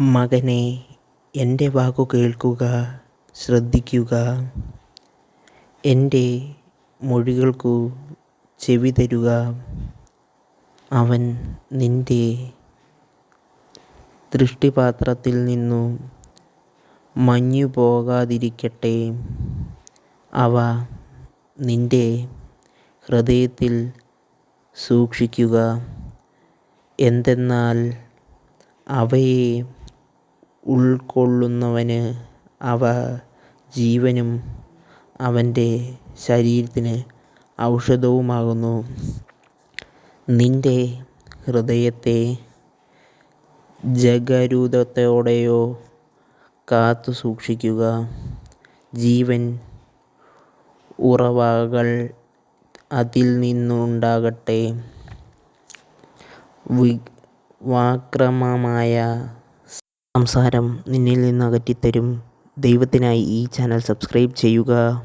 മകനെ എന്റെ വാക്കു കേൾക്കുക ശ്രദ്ധിക്കുക. എന്റെ മൊഴികൾക്കു ചെവി തരുക. അവൻ നിന്റെ ദൃഷ്ടിപാത്രത്തിൽ നിന്നു മഞ്ഞു പോകാതിരിക്കട്ടെ അവ നിന്റെ ഹൃദയത്തിൽ സൂക്ഷിക്കുക. എന്തെന്നാൽ അവയെ ഉൾക്കൊള്ളുന്നവന് അവ ജീവനും അവന്റെ ശരീരത്തിന് ഔഷധവുമാകുന്നു. നിന്റെ ഹൃദയത്തെ ജഗരൂതത്തോടെയോ കാത്തു സൂക്ഷിക്കുക. ജീവൻ ഉറവകൾ അതിൽ നിന്നുണ്ടാകട്ടെ. വക്രമായ സംസാരം നിന്നിൽ നിന്ന് അകറ്റിത്തരും. ദൈവത്തിനായി ഈ ചാനൽ സബ്സ്ക്രൈബ് ചെയ്യുക.